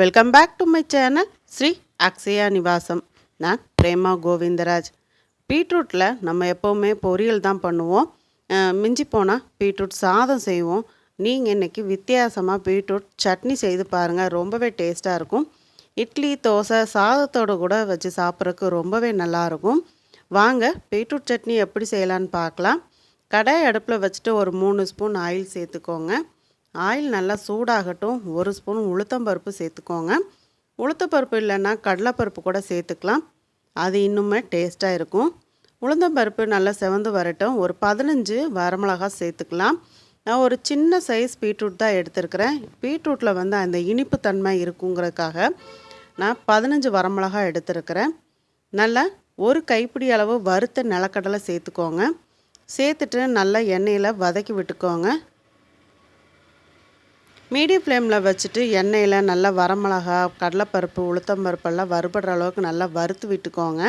Welcome back to my channel Sri Akshaya Nivasam நான் பிரேமா கோவிந்தராஜ். பீட்ரூட்டில் நம்ம எப்போவுமே பொரியல் தான் பண்ணுவோம். மிஞ்சி போனால் பீட்ரூட் சாதம் செய்வோம். நீங்கள் இன்றைக்கி வித்தியாசமாக பீட்ரூட் சட்னி செய்து பாருங்கள் ரொம்பவே டேஸ்ட்டாக இருக்கும். இட்லி தோசை சாதத்தோடு கூட வச்சு சாப்பிட்றதுக்கு ரொம்பவே நல்லாயிருக்கும் வாங்க பீட்ரூட் சட்னி எப்படி செய்யலான்னு பார்க்கலாம். கடை அடுப்பில் வச்சுட்டு ஒரு மூணு ஸ்பூன் ஆயில் சேர்த்துக்கோங்க. ஆயில் நல்லா சூடாகட்டும். ஒரு ஸ்பூன் உளுத்தம்பருப்பு சேர்த்துக்கோங்க. உளுத்தப்பருப்பு இல்லைன்னா கடலைப்பருப்பு கூட சேர்த்துக்கலாம். அது இன்னுமே டேஸ்ட்டாக இருக்கும். உளுந்தம்பருப்பு நல்லா செவந்து வரட்டும். ஒரு பதினஞ்சு வரமிளகா சேர்த்துக்கலாம். நான் ஒரு சின்ன சைஸ் பீட்ரூட் தான் எடுத்திருக்கிறேன். பீட்ரூட்டில் வந்து அந்த இனிப்பு தன்மை இருக்குங்கிறதுக்காக நான் பதினஞ்சு வரமிளகா எடுத்திருக்கிறேன். நல்லா ஒரு கைப்பிடி அளவு வறுத்த நிலக்கடலை சேர்த்துக்கோங்க. சேர்த்துட்டு நல்லா எண்ணெயில் வதக்கி விட்டுக்கோங்க. மீடியம் ஃப்ளேமில் வச்சுட்டு எண்ணெயில் நல்லா வரமிளகா கடலைப்பருப்பு உளுத்தம்பருப்பெல்லாம் வறுபடுற அளவுக்கு நல்லா வறுத்து விட்டுக்கோங்க.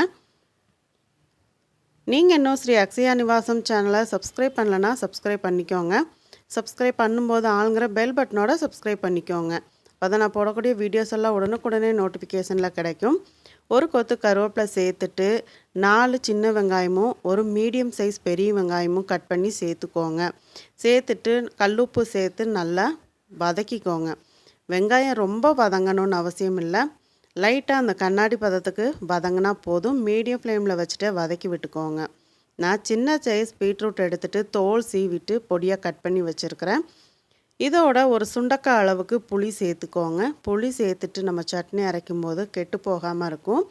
நீங்கள் இன்னும் ஸ்ரீ அக்ஷயா நிவாசம் சேனலை சப்ஸ்கிரைப் பண்ணலன்னா சப்ஸ்கிரைப் பண்ணிக்கோங்க. சப்ஸ்கிரைப் பண்ணும்போது ஆளுங்கிற பெல் பட்டனோட சப்ஸ்கிரைப் பண்ணிக்கோங்க. அப்போ நான் போடக்கூடிய வீடியோஸ் எல்லாம் உடனுக்குடனே நோட்டிஃபிகேஷனில் கிடைக்கும். ஒரு கொத்து கருவேப்பிலை சேர்த்துட்டு நாலு சின்ன வெங்காயமும் ஒரு மீடியம் சைஸ் பெரிய வெங்காயமும் கட் பண்ணி சேர்த்துக்கோங்க. சேர்த்துட்டு கல்லுப்பு சேர்த்து நல்லா வதக்கிக்கோங்க. வெங்காயம் ரொம்ப வதங்கணும்னு அவசியம் இல்லை. லைட்டாக அந்த கண்ணாடி பதத்துக்கு வதங்கினா போதும். மீடியம் ஃப்ளேமில் வச்சுட்டு வதக்கி விட்டுக்கோங்க. நான் சின்ன சைஸ் பீட்ரூட் எடுத்துகிட்டு தோல் சீவிட்டு பொடியாக கட் பண்ணி வச்சுருக்கிறேன். இதோட ஒரு சுண்டக்காய் அளவுக்கு புளி சேர்த்துக்கோங்க. புளி சேர்த்துட்டு நம்ம சட்னி அரைக்கும் போது கெட்டு போகாமல் இருக்கும்.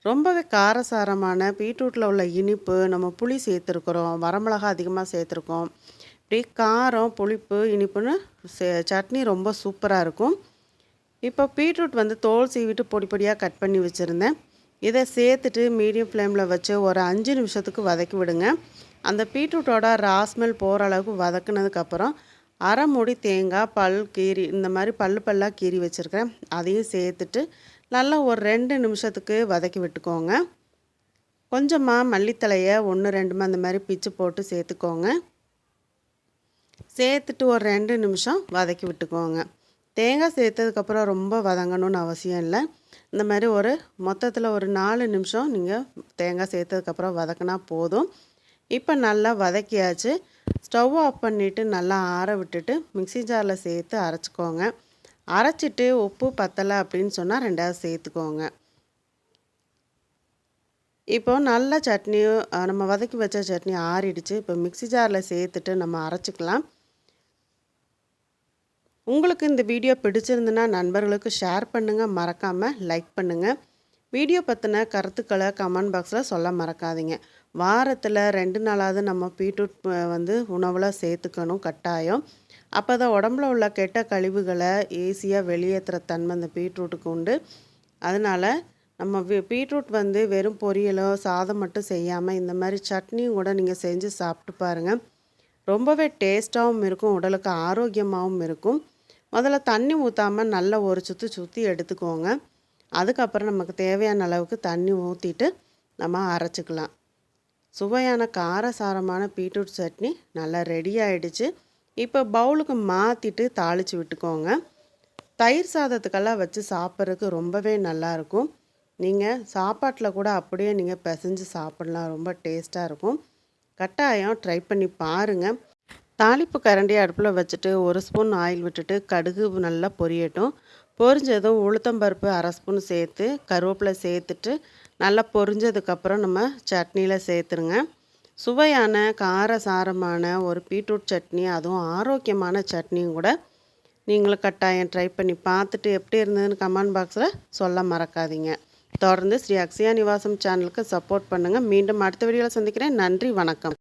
ரொம்பவே காரசாரமான பீட்ரூட்டில் உள்ள இனிப்பு நம்ம புளி சேர்த்துருக்குறோம். வரமிளகா அதிகமாக சேர்த்துருக்கோம். இப்படி காரம் புளிப்பு இனிப்புன்னு சே சட்னி ரொம்ப சூப்பராக இருக்கும். இப்போ பீட்ரூட் வந்து தோல் சீவிட்டு பொடி பொடியாக கட் பண்ணி வச்சுருந்தேன். இதை சேர்த்துட்டு மீடியம் ஃப்ளேமில் வச்சு ஒரு அஞ்சு நிமிஷத்துக்கு வதக்கி விடுங்க. அந்த பீட்ரூட்டோட ராஸ்மெல் போகிற அளவுக்கு வதக்குனதுக்கப்புறம் அரை மூடி தேங்காய் பல் கீரி இந்த மாதிரி பல்லு பல்லாக கீறி வச்சுருக்கேன் அதையும் சேர்த்துட்டு நல்லா ஒரு ரெண்டு நிமிஷத்துக்கு வதக்கி விட்டுக்கோங்க. கொஞ்சமாக மல்லித்தலையை ஒன்று ரெண்டுமா அந்த மாதிரி பிச்சு போட்டு சேர்த்துக்கோங்க. சேர்த்துட்டு ஒரு ரெண்டு நிமிஷம் வதக்கி விட்டுக்கோங்க. தேங்காய் சேர்த்ததுக்கப்புறம் ரொம்ப வதங்கணும்னு அவசியம் இல்லை. இந்த மாதிரி ஒரு மொத்தத்தில் ஒரு நாலு நிமிஷம் நீங்கள் தேங்காய் சேர்த்ததுக்கப்புறம் வதக்கினா போதும். இப்போ நல்லா வதக்கியாச்சு. ஸ்டவ் ஆஃப் பண்ணிவிட்டு நல்லா ஆற விட்டுட்டு மிக்ஸி ஜாரில் சேர்த்து அரைச்சிக்கோங்க. அரைச்சிட்டு உப்பு பத்தலை அப்படின்னு சொன்னால் ரெண்டாவது சேர்த்துக்கோங்க. இப்போ நல்ல சட்னியும் நம்ம வதக்கி வச்ச சட்னி ஆறிடுச்சு. இப்போ மிக்ஸி ஜாரில் சேர்த்துட்டு நம்ம அரைச்சிக்கலாம். உங்களுக்கு இந்த வீடியோ பிடிச்சிருந்துன்னா நண்பர்களுக்கு ஷேர் பண்ணுங்கள் மறக்காமல் லைக் பண்ணுங்கள் வீடியோ பற்றின கருத்துக்களை கமெண்ட் பாக்ஸில் சொல்ல மறக்காதீங்க. வாரத்தில் ரெண்டு நாளாவது நம்ம பீட்ரூட் வந்து உணவில் சேர்த்துக்கணும் கட்டாயம். அப்போ தான் உடம்புல உள்ள கெட்ட கழிவுகளை ஈஸியாக வெளியேற்றுற தன்மை இந்த பீட்ரூட்டுக்கு உண்டு. அதனால் நம்ம பீட்ரூட் வந்து வெறும் பொரியலோ சாதம் மட்டும் செய்யாமல் இந்த மாதிரி சட்னியும் கூட நீங்கள் செஞ்சு சாப்பிட்டு பாருங்கள் ரொம்பவே டேஸ்ட்டாகவும் இருக்கும் உடலுக்கு ஆரோக்கியமாகவும் இருக்கும். முதல்ல தண்ணி ஊற்றாமல் நல்லா ஒரு சுற்றி சுற்றி எடுத்துக்கோங்க. அதுக்கப்புறம் நமக்கு தேவையான அளவுக்கு தண்ணி ஊற்றிட்டு நம்ம அரைச்சிக்கலாம். சுவையான காரசாரமான பீட்ரூட் சட்னி நல்லா ரெடி ஆகிடுச்சு இப்போ பவுலுக்கு மாற்றிட்டு தாளித்து விட்டுக்கோங்க. தயிர் சாதத்துக்கெல்லாம் வச்சு சாப்பிட்றதுக்கு ரொம்பவே நல்லாயிருக்கும் நீங்கள் சாப்பாட்டில் கூட அப்படியே நீங்கள் பிசைஞ்சு சாப்பிட்லாம். ரொம்ப டேஸ்ட்டாக இருக்கும். கட்டாயம் ட்ரை பண்ணி பாருங்கள் தாளிப்பு கரண்டி அடுப்பில் வச்சுட்டு ஒரு ஸ்பூன் ஆயில் விட்டுட்டு கடுகு நல்லா பொரியட்டும். பொரிஞ்சதும் உளுத்தம்பருப்பு அரை ஸ்பூன் சேர்த்து கருவேப்பிலை சேர்த்துட்டு நல்லா பொரிஞ்சதுக்கப்புறம் நம்ம சட்னியில் சேர்த்துருங்க. சுவையான கார சாரமான ஒரு பீட்ரூட் சட்னி அதுவும் ஆரோக்கியமான சட்னியும் கூட நீங்களும் கட்டாயம் ட்ரை பண்ணி பார்த்துட்டு எப்படி இருந்ததுன்னு கமெண்ட் பாக்ஸில் சொல்ல மறக்காதீங்க. தொடர்ந்து ஸ்ரீ அக்ஷயா நிவாசம் சேனலுக்கு சப்போர்ட் பண்ணுங்கள் மீண்டும் அடுத்த வீடியோவில் சந்திக்கிறேன். நன்றி வணக்கம்.